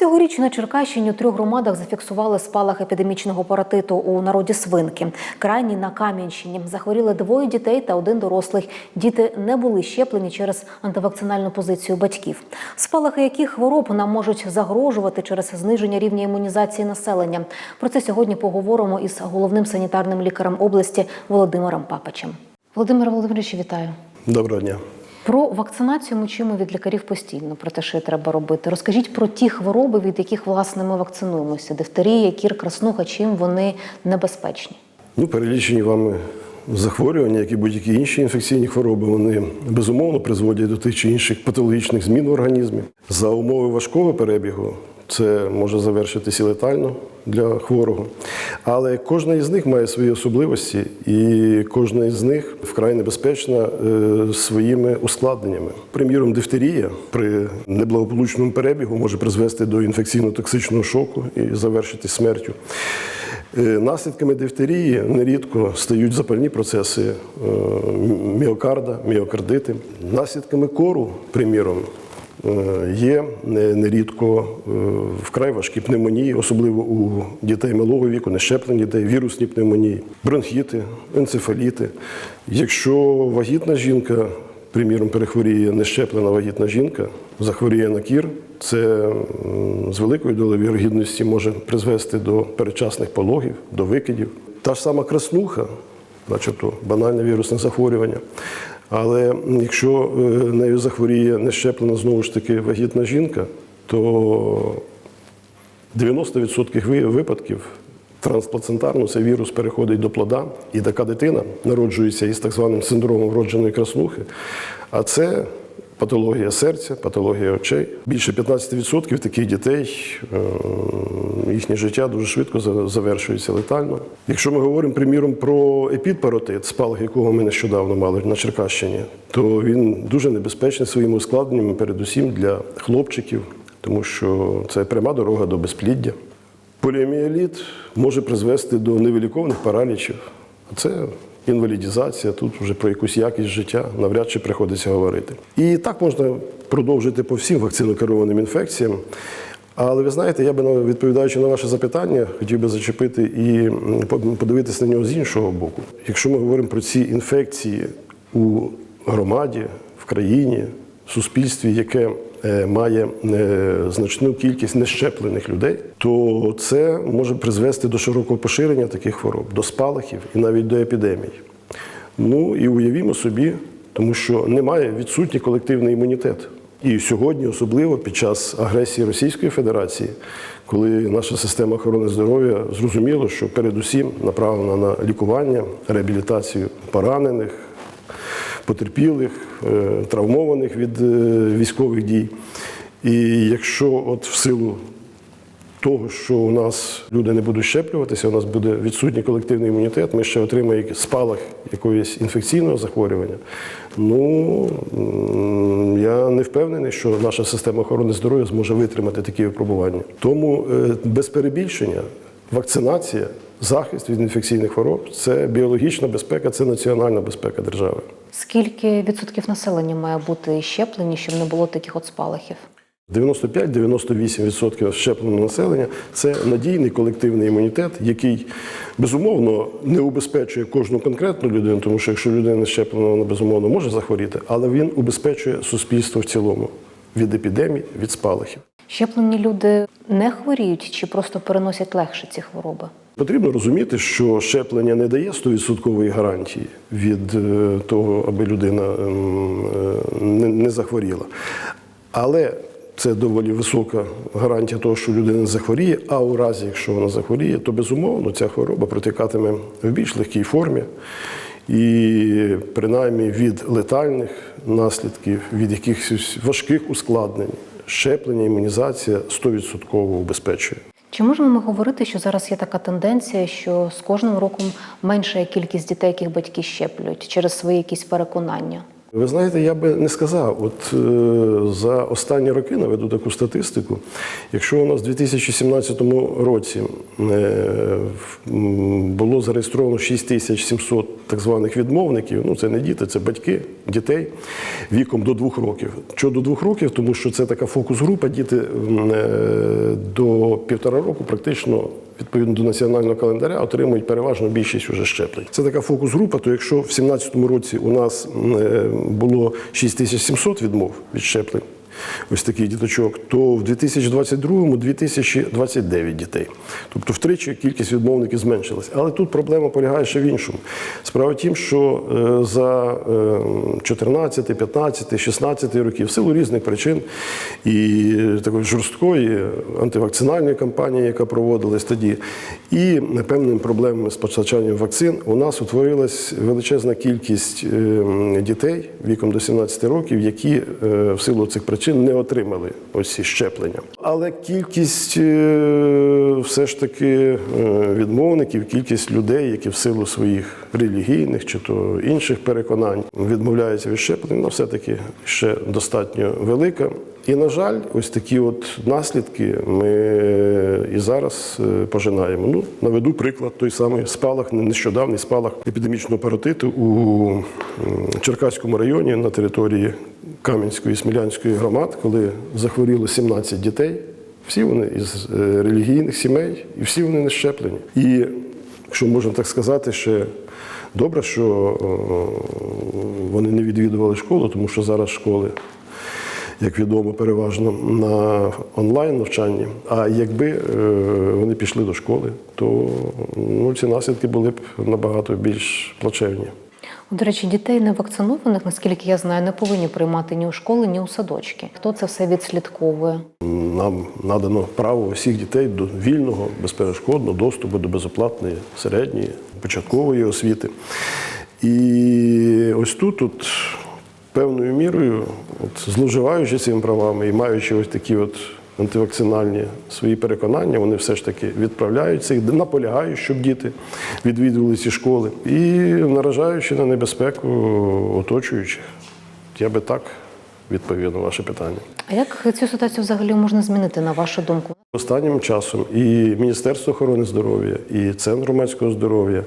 Цьогоріч на Черкащині у трьох громадах зафіксували спалах епідемічного паратиту у народі свинки. Крайній на Кам'янщині захворіли двоє дітей та один дорослий. Діти не були щеплені через антивакцинальну позицію батьків. Спалахи яких хвороб нам можуть загрожувати через зниження рівня імунізації населення. Про це сьогодні поговоримо із головним санітарним лікарем області Володимиром Папачем. Володимир Володимирович, вітаю. Доброго дня. Про вакцинацію ми чуємо від лікарів постійно про те, що треба робити. Розкажіть про ті хвороби, від яких власне ми вакцинуємося: дифтерія, кір, краснуха, чим вони небезпечні. Ну, перелічені вами захворювання, як і будь-які інші інфекційні хвороби, вони безумовно призводять до тих чи інших патологічних змін в організмі. За умови важкого перебігу це може завершитися летально для хворого. Але кожна із них має свої особливості, і кожна із них вкрай небезпечна е, своїми ускладненнями. Приміром, дифтерія при неблагополучному перебігу може призвести до інфекційно-токсичного шоку і завершити смертю. Е, Наслідками дифтерії нерідко стають запальні процеси е, міокарда, міокардити. Наслідками кору, приміром, є нерідко е, вкрай важкі пневмонії, особливо у дітей малого віку, нещеплені дітей, вірусні пневмонії, бронхіти, енцефаліти. Якщо вагітна жінка, приміром, перехворіє нещеплена вагітна жінка, захворіє на кір, це з великою долею вірогідності може призвести до передчасних пологів, до викидів. Та ж сама краснуха, начебто банальне вірусне захворювання. Але якщо е, нею захворіє нещеплена знову ж таки вагітна жінка, то 90% випадків трансплацентарно цей вірус переходить до плода, і така дитина народжується із так званим синдромом вродженої краснухи. А це патологія серця, патологія очей. Більше 15% таких дітей е, їхнє життя дуже швидко завершується летально. Якщо ми говоримо, приміром, про епідпаротит, спалах якого ми нещодавно мали на Черкащині, то він дуже небезпечний своїми ускладненнями, передусім для хлопчиків, тому що це пряма дорога до безпліддя. Поліоміеліт може призвести до невиліковних паралічів. Це інвалідізація, тут вже про якусь якість життя навряд чи приходиться говорити. І так можна продовжити по всім вакцинокерованим інфекціям. Але ви знаєте, я би відповідаючи на ваше запитання, хотів би зачепити і подивитися на нього з іншого боку. Якщо ми говоримо про ці інфекції у громаді, в країні, в суспільстві, яке має е, значну кількість нещеплених людей, то це може призвести до широкого поширення таких хвороб, до спалахів і навіть до епідемій. Ну і уявімо собі, тому що немає відсутній колективний імунітет. І сьогодні, особливо під час агресії Російської Федерації, коли наша система охорони здоров'я зрозуміло, що передусім направлена на лікування, реабілітацію поранених, потерпілих, е, травмованих від е, військових дій. І якщо от в силу того, що у нас люди не будуть щеплюватися, у нас буде відсутній колективний імунітет, ми ще отримаємо спалах якогось інфекційного захворювання. Ну я не впевнений, що наша система охорони здоров'я зможе витримати такі випробування. Тому е, без перебільшення вакцинація, захист від інфекційних хвороб це біологічна безпека, це національна безпека держави. Скільки відсотків населення має бути щеплені, щоб не було таких от спалахів? 95-98% щепленого населення це надійний колективний імунітет, який безумовно не убезпечує кожну конкретну людину, тому що якщо людина не щеплена, вона безумовно може захворіти, але він убезпечує суспільство в цілому від епідемій, від спалахів. Щеплені люди не хворіють чи просто переносять легше ці хвороби? Потрібно розуміти, що щеплення не дає 100% гарантії від е, того, аби людина ем, е, не- захворіла. Але це доволі висока гарантія того, що людина захворіє. А у разі, якщо вона захворіє, то безумовно ця хвороба протикатиме в більш легкій формі. І принаймні від летальних наслідків, від якихось важких ускладнень, щеплення, імунізація 100% убезпечує. Чи можемо ми говорити, що зараз є така тенденція, що з кожним роком менша кількість дітей, яких батьки щеплюють через свої якісь переконання? Ви знаєте, я би не сказав. От е, за останні роки наведу таку статистику. Якщо у нас в 2017 році е, було зареєстровано 6700 так званих відмовників, ну це не діти, це батьки дітей віком до двох років. Що до двох років, тому що це така фокус-група, діти е, до півтора року практично. Відповідно до національного календаря отримують переважно більшість уже щеплень. Це така фокус-група. То якщо в 2017 році у нас е, було 6700 відмов від щеплень, ось таких діточок, то в 2022-му 2029 дітей. Тобто втричі кількість відмовників зменшилась. Але тут проблема полягає ще в іншому. Справа в тім, що е, за е, 14, 15, 16 років, в силу різних причин і такої жорсткої антивакцинальної кампанії, яка проводилась тоді, і певними проблемами з постачанням вакцин, у нас утворилась величезна кількість е, дітей віком до 17 років, які е, в силу цих причин не отримали ось ці щеплення. Але кількість е, все ж таки е, відмовників, кількість людей, які в силу своїх релігійних чи то інших переконань відмовляються від щеплень, вона все-таки ще достатньо велика. І, на жаль, ось такі от наслідки ми і зараз е, пожинаємо. Ну, наведу приклад, той самий спалах, нещодавний спалах епідемічного паротиту у Черкаському районі на території Кам'янської і Смілянської громад, коли захворіло 17 дітей. Всі вони із е, релігійних сімей, і всі вони не щеплені. І, якщо можна так сказати, ще добре, що е, вони не відвідували школу, тому що зараз школи як відомо, переважно на онлайн навчанні. А якби е, вони пішли до школи, то ну, ці наслідки були б набагато більш плачевні. До речі, дітей невакцинованих, наскільки я знаю, не повинні приймати ні у школи, ні у садочки. Хто це все відслідковує? Нам надано право усіх дітей до вільного, безперешкодного доступу до безоплатної середньої початкової освіти. І ось тут, от, певною мірою, от, зловживаючи цими правами і маючи ось такі от антивакцинальні свої переконання, вони все ж таки відправляються і наполягають, щоб діти відвідували ці школи, і наражаючи на небезпеку оточуючих. Я би так відповів на ваше питання. А як цю ситуацію взагалі можна змінити, на вашу думку? Останнім часом і Міністерство охорони здоров'я, і Центр громадського здоров'я.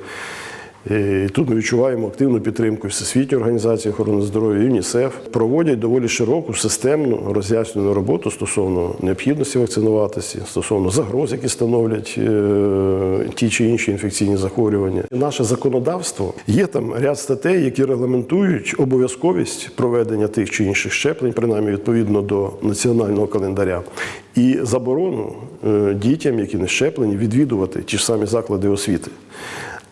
І тут ми відчуваємо активну підтримку Всесвітньої організації охорони здоров'я ЮНІСЕФ проводять доволі широку системну роз'яснювальну роботу стосовно необхідності вакцинуватися, стосовно загроз, які становлять е, ті чи інші інфекційні захворювання. Наше законодавство є там ряд статей, які регламентують обов'язковість проведення тих чи інших щеплень, принаймні відповідно до національного календаря, і заборону е, дітям, які не щеплені, відвідувати ті ж самі заклади освіти.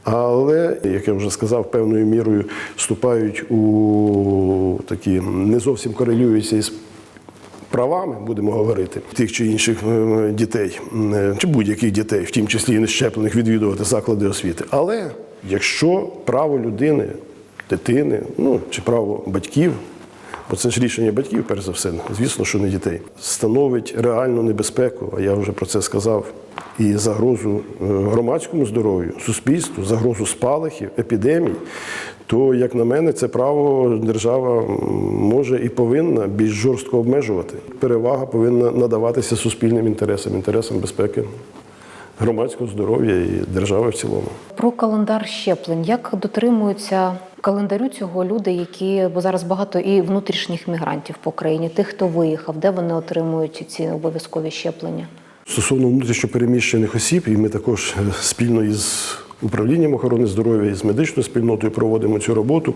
Але, як я вже сказав, певною мірою вступають у такі не зовсім корелюються із правами, будемо говорити, тих чи інших е, дітей, е, чи будь-яких дітей, в тім числі і нещеплених, відвідувати заклади освіти. Але якщо право людини, дитини, ну чи право батьків. Бо це ж рішення батьків, перш за все, звісно, що не дітей, становить реальну небезпеку, а я вже про це сказав, і загрозу е, громадському здоров'ю, суспільству, загрозу спалахів, епідемій, то, як на мене, це право держава може і повинна більш жорстко обмежувати. Перевага повинна надаватися суспільним інтересам, інтересам безпеки громадського здоров'я і держави в цілому. Про календар щеплень. Як дотримуються календарю цього люди, які бо зараз багато і внутрішніх мігрантів по країні, тих, хто виїхав, де вони отримують ці обов'язкові щеплення? Стосовно внутрішньопереміщених осіб, і ми також е, спільно із управлінням охорони здоров'я і з медичною спільнотою проводимо цю роботу.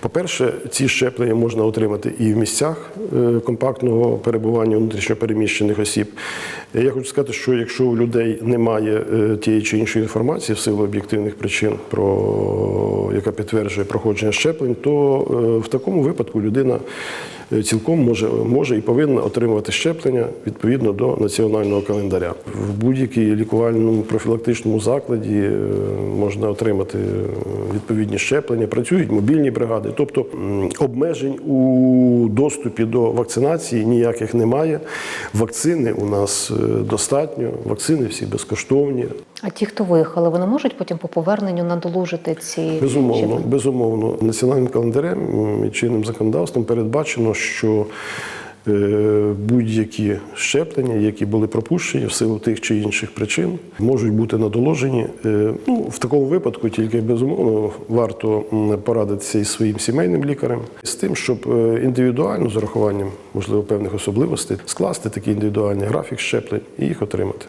По-перше, ці щеплення можна отримати і в місцях е, компактного перебування внутрішньопереміщених осіб. Е, Я хочу сказати, що якщо у людей немає е, тієї чи іншої інформації в силу об'єктивних причин, про яка підтверджує проходження щеплень, то в такому випадку людина цілком може, може і повинна отримувати щеплення відповідно до національного календаря. В будь-якій лікувальному профілактичному закладі е, можна отримати е, відповідні щеплення. Працюють мобільні бригади, тобто обмежень у доступі до вакцинації ніяких немає. Вакцини у нас е, достатньо, вакцини всі безкоштовні. А ті, хто виїхали, вони можуть потім по поверненню надолужити ці Безумовно, щеплення? безумовно, національним календарем і чинним законодавством передбачено, що Е, Будь-які щеплення, які були пропущені в силу тих чи інших причин, можуть бути надоложені. Е, Ну, в такому випадку тільки безумовно варто порадитися із своїм сімейним лікарем з тим, щоб е, індивідуально з урахуванням можливо певних особливостей скласти такий індивідуальний графік щеплень і їх отримати.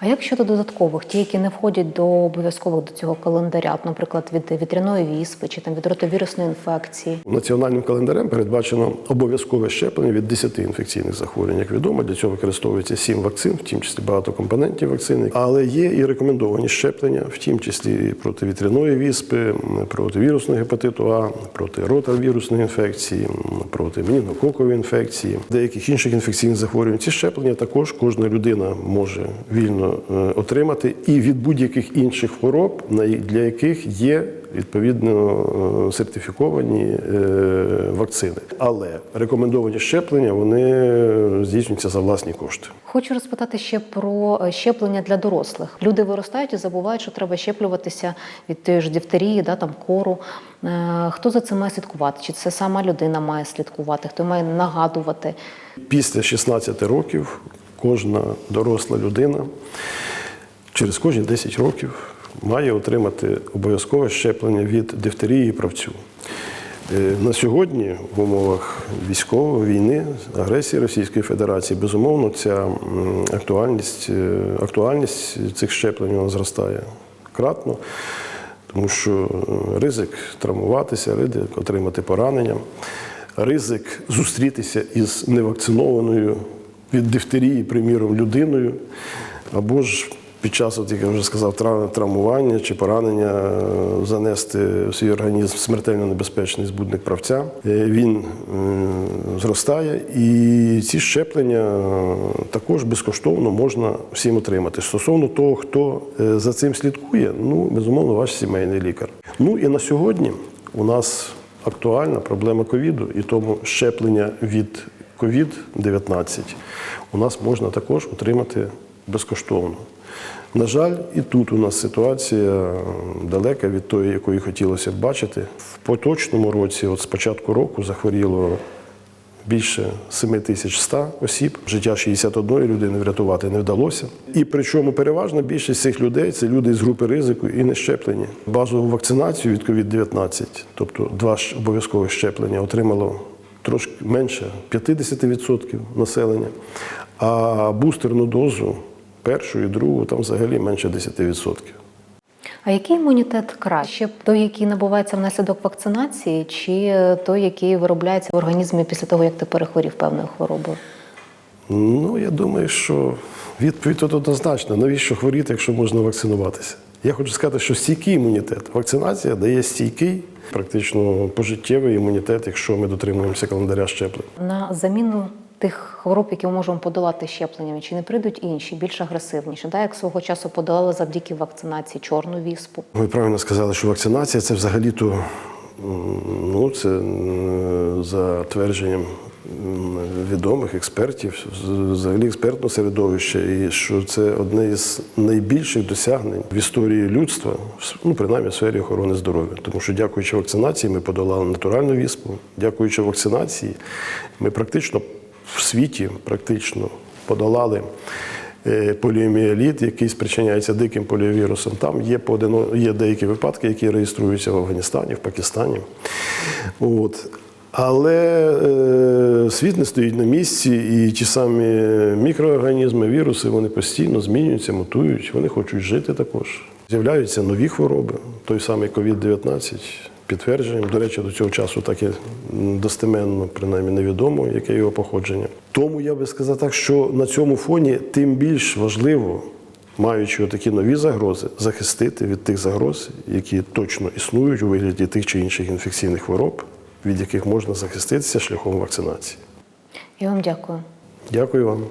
А як щодо додаткових, ті, які не входять до обов'язкових до цього календаря, наприклад, від вітряної віспи чи там від ротовірусної інфекції? Національним календарем передбачено обов'язкове щеплення від 10 інфекційних захворювань. Як відомо, для цього використовується 7 вакцин, в тім числі багато компонентів вакцини. Але є і рекомендовані щеплення, в тім числі проти вітряної віспи, проти вірусного гепатиту А, проти ротавірусної інфекції, проти менінгококової інфекції, деяких інших інфекційних захворювань. Ці щеплення також кожна людина може вільно отримати і від будь-яких інших хвороб, для яких є відповідно е, сертифіковані е, вакцини. Але рекомендовані щеплення вони здійснюються за власні кошти. Хочу розпитати ще про е, щеплення для дорослих. Люди виростають і забувають, що треба щеплюватися від тієї ж дифтерії, да, там кору. Е, Хто за цим має слідкувати? Чи це сама людина має слідкувати? Хто має нагадувати? Після 16 років кожна доросла людина через кожні 10 років має отримати обов'язкове щеплення від дифтерії і правцю. Е, На сьогодні в умовах військової війни, агресії Російської Федерації, безумовно, ця актуальність, е, актуальність цих щеплень вона зростає кратно, тому що е, ризик травмуватися, ризик отримати поранення, ризик зустрітися із невакцинованою від дифтерії, приміром, людиною, або ж під час, от, як я вже сказав, тра- травмування чи поранення е, занести в свій організм смертельно небезпечний збудник правця. Е, Він е, зростає, і ці щеплення також безкоштовно можна всім отримати. Стосовно того, хто за цим слідкує, ну безумовно, ваш сімейний лікар. Ну і на сьогодні у нас актуальна проблема ковіду, і тому щеплення від COVID-19 у нас можна також отримати безкоштовно. На жаль, і тут у нас ситуація далека від тої, якої хотілося б бачити. В поточному році, от з початку року, захворіло більше 7100 осіб. Життя 61 людини врятувати не вдалося. І причому переважна більшість цих людей це люди з групи ризику і не щеплені. Базову вакцинацію від COVID-19, тобто два обов'язкових щеплення, отримало трошки менше 50% населення, а бустерну дозу першу і другу там взагалі менше 10%. А який імунітет краще? Той, який набувається внаслідок вакцинації, чи той, який виробляється в організмі після того, як ти перехворів певною хворобою? Ну, я думаю, що відповідь тут однозначна. Навіщо хворіти, якщо можна вакцинуватися? Я хочу сказати, що стійкий імунітет. Вакцинація дає стійкий, практично пожиттєвий імунітет, якщо ми дотримуємося календаря щеплень. На заміну тих хвороб, які ми можемо подолати щепленнями, чи не прийдуть інші, більш агресивніші, да, як свого часу подолали завдяки вакцинації чорну віспу? Ви правильно сказали, що вакцинація це взагалі-то ну, це за твердженням відомих експертів, взагалі експертного середовища, і що це одне із найбільших досягнень в історії людства, ну, принаймні в сфері охорони здоров'я. Тому що, дякуючи вакцинації, ми подолали натуральну віспу. Дякуючи вакцинації, ми практично в світі практично подолали е, поліоміеліт, який спричиняється диким поліовірусом. Там є поодино, є деякі випадки, які реєструються в Афганістані, в Пакистані. От. Але е, світ не стоїть на місці, і ті самі мікроорганізми, віруси, вони постійно змінюються, мутують, вони хочуть жити також. З'являються нові хвороби, той самий COVID-19 підтвердженням. До речі, до цього часу так і достеменно, принаймні, невідомо, яке його походження. Тому я би сказав так, що на цьому фоні тим більш важливо, маючи такі нові загрози, захистити від тих загроз, які точно існують у вигляді тих чи інших інфекційних хвороб, від яких можна захиститися шляхом вакцинації. Я вам дякую. Дякую вам.